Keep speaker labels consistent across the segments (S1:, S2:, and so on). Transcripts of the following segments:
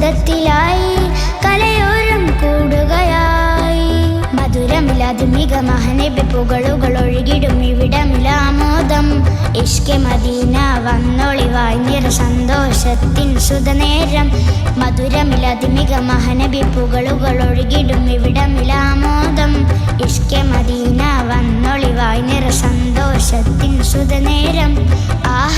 S1: ബന്ധത്തിലായി കലയോരം കൂടുകയായി. മധുരമിലാതുമിക മഹനബി പുകളുകൾ ഒഴുകിടും ഇവിടമിലാമോദം ഇഷ്കെ Medina വന്നൊളിവായി നിറ സന്തോഷത്തിൻ സുതനേരം മധുരമിലാതിമിക മഹനബി പുകളുകൾ ഒഴുകിടും ഇവിടമിലാമോദം ഇഷ്കെ Medina വന്നൊളിവായി നിറ സന്തോഷത്തിൻ സുതനേരം ആഹ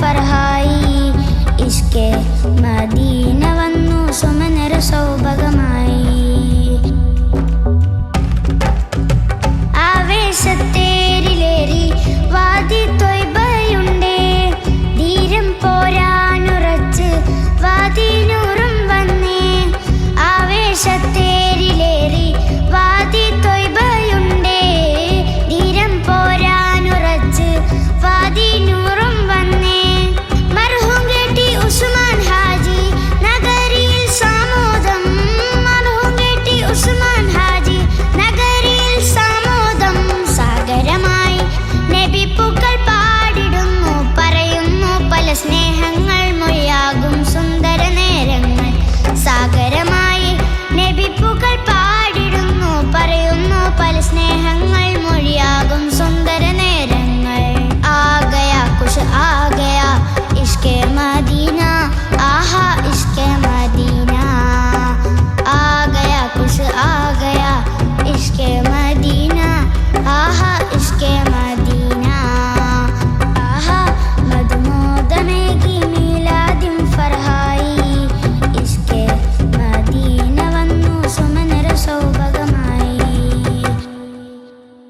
S1: فرها